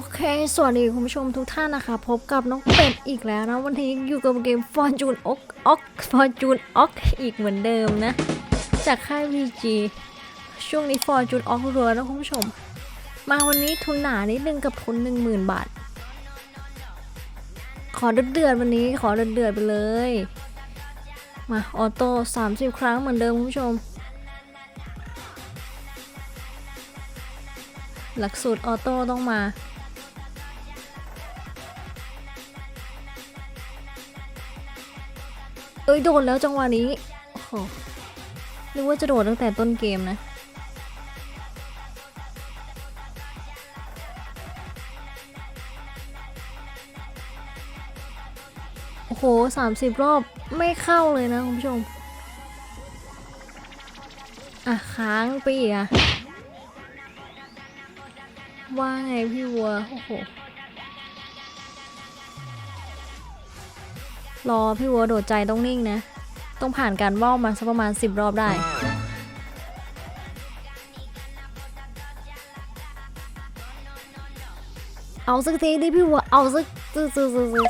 อเค สวัสดีคุณผู้ชมทุกท่านนะคะ พบกับน้องเป็ดอีกแล้วนะ วันนี้อยู่กับเกม Fortune Ok Ok Fortune Ok อีกเหมือนเดิมนะ จากค่าย VG ช่วงนี้ Fortune Ok รัวนะคุณผู้ชม มาวันนี้ทุนหนานิดนึงกับทุน 10,000 บาท ขอเดือดๆวันนี้ขอเดือดๆไปเลย มาออโต้ 30 ครั้งเหมือนเดิมคุณผู้ชมหลักสูตรออโต้ต้องมา อ้ยโดนแล้วจังหวะนี้โอ้หนึกว่าจะโดดตั้งแต่ต้นเกมนะ โอ้โหสามสิบรอบไม่เข้าเลยนะคุณผู้ชม อะ ค้างไปอีกอะว่าไงพี่วัว โอ้โห รอพี่วัวโดดใจต้องนิ่งนะ ต้องผ่านการว่าวมาสักประมาณ 10 รอบได้เอาสักทีดิพี่วัวเอาสักซึซึซึซึ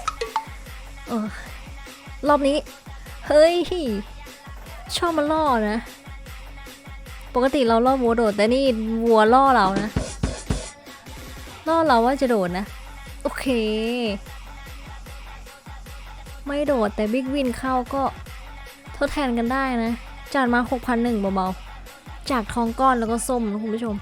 เออรอบนี้ เฮ้ย ชอบมาล่อนะ ปกติเราล่อวัวโดด แต่นี่วัวล่อเรานะ ล่อเราว่าจะโดดนะ โอเค ไม่โดดแต่บิ๊กวินเข้าก็ทดแทนกันได้นะจานมา 6,001เบาๆ จากทองก้อนแล้วก็ส้มนะคุณผู้ชม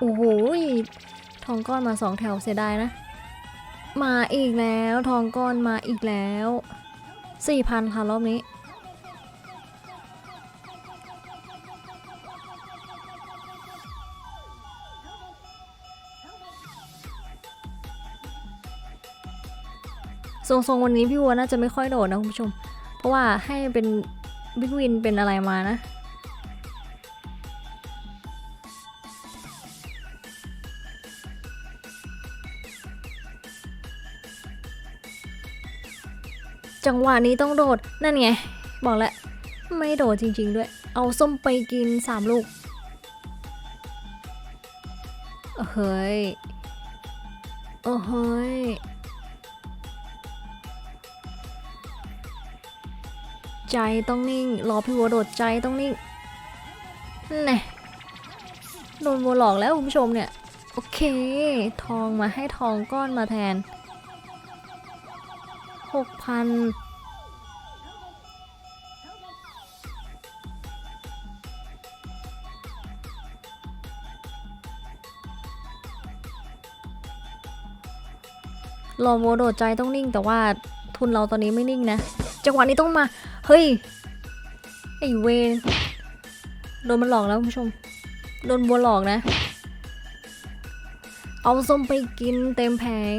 โอ้โหทองก้อนมาสองแถวเสียดายนะ มาอีกแล้ว ทองก้อนมาอีกแล้วสี่พันค่ะรอบนี้ ทรงๆวันนี้พี่วัวน่าจะไม่ค่อยโดดนะคุณผู้ชม เพราะว่าให้เป็นบิ๊กวินเป็นอะไรมานะจังหวะนี้ต้องโดด นั่นไง บอกแล้ว ไม่โดดจริง ๆ ด้วย เอาส้มไปกินสามลูก เฮ้ย โอ้เฮ้ย ใจต้องนิ่ง รอพี่วัวโดดใจต้องนิ่งนั่นแน่โดนวัวหลอกแล้วคุณผู้ชมเนี่ย โอเค ทองมาให้ทองก้อนมาแทนหกพันรอวัวโดดใจต้องนิ่งแต่ว่าทุนเราตอนนี้ไม่นิ่งนะ จังหวะนี้ต้องมา เฮ้ย ไอเวนโดนมันหลอกแล้วคุณผู้ชม โดนบัวหลอกนะ เอาส้มไปกินเต็มแผง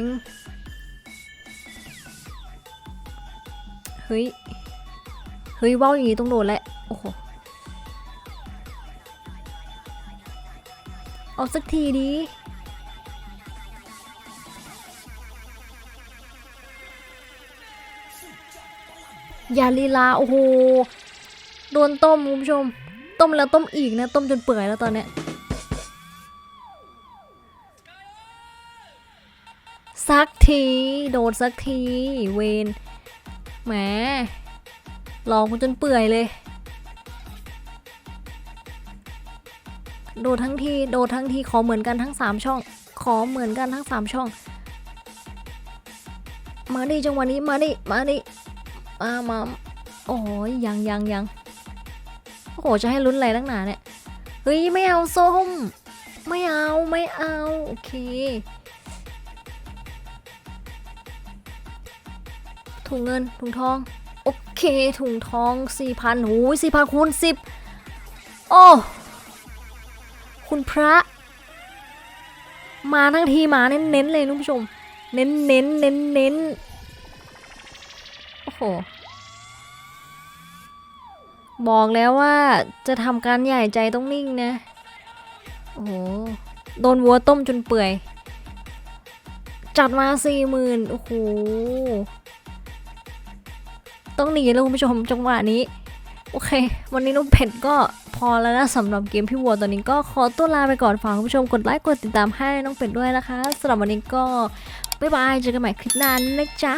เฮ้ย เฮ้ยว่าวอย่างนี้ต้องโดนแหละ โอ้โห เอาสักทีดี ยาลีลาโอ้โหโดนต้มคุณผู้ชม ต้มแล้วต้มอีกนะ ต้มจนเปื่อยแล้วตอนเนี้ยสักที โดดสักที เวนแหมลองคุณจนเปื่อยเลย โดดทั้งที โดดทั้งที ขอเหมือนกันทั้งสามช่อง ขอเหมือนกันทั้งสามช่อง มาดิจังหวะนี้ มาดิ มาดิ มามาโอ้ยยังยังยังโอ้โหจะให้ลุ้นอะไรตั้งนานเนี่ยเฮ้ยไม่เอาส้ม ไม่เอาไม่เอาโอเค ถุงเงินถุงทอง โอเค ถุงทองสี่พันโอ้ยสี่พันคูณสิบโอ้คุณพระ มาทั้งทีมาเน้นๆเลยคุณผู้ชม เน้นเน้นเน้นเน้นๆโอ้โห บอกแล้วว่าจะทำการใหญ่ใจต้องนิ่งนะ โอ้โห โดนวัวต้มจนเปื่อย จัดมาสี่หมื่นโอ้โห ต้องหนีแล้วคุณผู้ชมจังหวะนี้ โอเค วันนี้น้องเป็ดก็พอแล้วนะสำหรับเกมพี่วัวตอนนี้ก็ขอตัวลาไปก่อนฝากคุณผู้ชมกดไลค์กดติดตามให้น้องเป็ดด้วยนะคะสำหรับวันนี้ก็บ๊ายบายเจอกันใหม่คลิปหน้านะจ๊ะ